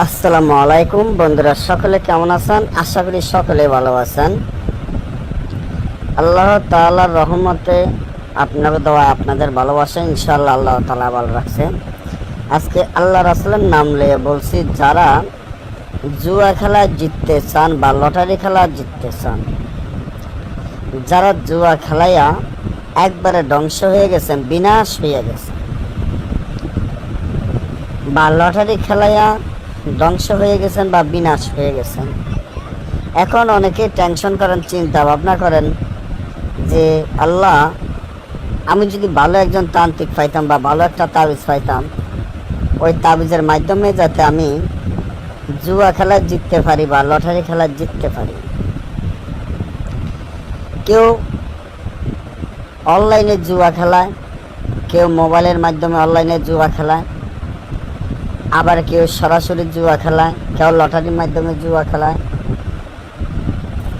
আসসালামু আলাইকুম বন্ধুরা, সকলে কেমন আছেন? আশা করি সকলে ভালো আছেন। আল্লাহ তাআলার রহমতে আপনার দোয়া, আপনাদের ভালোবাসা ইনশাআল্লাহ আল্লাহ তালা ভালো রাখছে। আজকে আল্লাহ রাসূলের নাম নিয়ে বলছি, যারা জুয়া খেলা জিততে চান বা লটারি খেলা জিততে চান, যারা জুয়া খেলাইয়া একবারে ধ্বংস হয়ে গেছেন, বিনাশ হয়ে গেছে বা লটারি খেলাইয়া ধ্বংস হয়ে গেছেন বা বিনাশ হয়ে গেছেন। এখন অনেকে টেনশন করেন চিন্তা ভাবনা করেন যে, আল্লাহ, আমি যদি ভালো একজন তান্ত্রিক পাইতাম বা ভালো একটা তাবিজ পাইতাম, ওই তাবিজের মাধ্যমে যাতে আমি জুয়া খেলা জিততে পারি বা লটারি খেলা জিততে পারি। কেউ অনলাইনে জুয়া খেলায়, কেউ মোবাইলের মাধ্যমে অনলাইনে জুয়া খেলায় আবার কেউ সরাসরি জুয়া খেলায়, কেউ লটারির মাধ্যমে জুয়া খেলায়।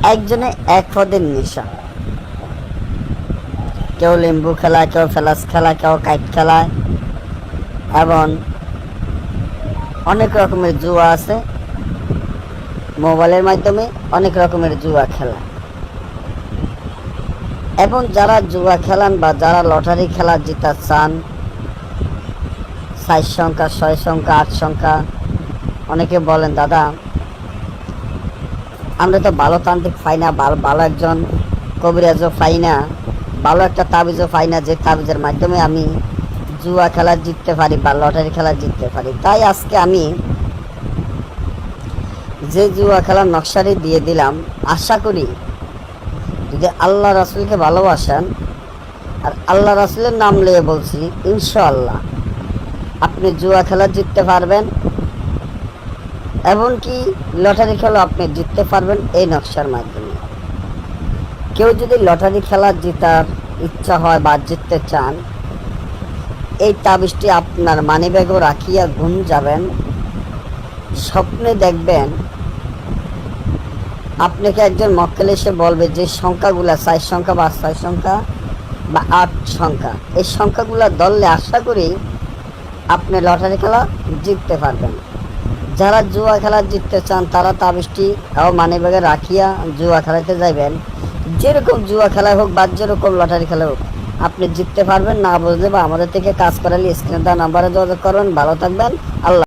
একজনে এক পদের নেশা। কেউ লেম্বু খেলায়, কেউ ফেলাস খেলায়, কেউ কাইট খেলায়। এবং অনেক রকমের জুয়া আছে। মোবাইলের মাধ্যমে অনেক রকমের জুয়া খেলা। এবং যারা জুয়া খেলান বা যারা লটারি খেলা জিতা চান সাইজ সংখ্যা, ছয় সংখ্যা, আট সংখ্যা। অনেকে বলেন, দাদা, আমরা তো ভালো তান্ত্রিক পাই না, ভালো একজন কবিরাজও পাই না, ভালো একটা তাবিজও পাই না, যে তাবিজের মাধ্যমে আমি জুয়া খেলা জিততে পারি বা লটারি খেলা জিততে পারি। তাই আজকে আমি যে জুয়া খেলার নকশারি দিয়ে দিলাম, আশা করি যদি আল্লাহ রাসুলকে ভালোবাসেন, আর আল্লাহ রাসুলের নাম লিয়ে বলছি, ইনশাআল্লাহ। আপনি জুয়া খেলা জিততে পারবেন, এমনকি লটারি খেলা আপনি জিততে পারবেন এই নকশার মাধ্যমে। কেউ যদি লটারি খেলা জেতার ইচ্ছা হয় বা জিততে চান, এই তাবিজটি আপনার মানিব্যাগও রাখিয়া ঘুম যাবেন, স্বপ্নে দেখবেন আপনাকে একজন মক্কেল এসে বলবে যে সংখ্যাগুলা চার সংখ্যা বা ছয় সংখ্যা বা আট সংখ্যা। এই সংখ্যাগুলো ধরলে আশা করি আপনি লটারি খেলা জিততে পারবেন। যারা জুয়া খেলা জিততে চান, তারা তাবিজটি ও মানি ব্যাগে রাখিয়া জুয়া খেলাতে যাইবেন। যেরকম জুয়া খেলা হোক বা যেরকম লটারি খেলা হোক, আপনি জিততে পারবেন। না বুঝলে বা আমাদের থেকে কাজ করালে স্ক্রিনে দেওয়া নাম্বারে যোগাযোগ করবেন ভালো থাকবেন। আল্লাহ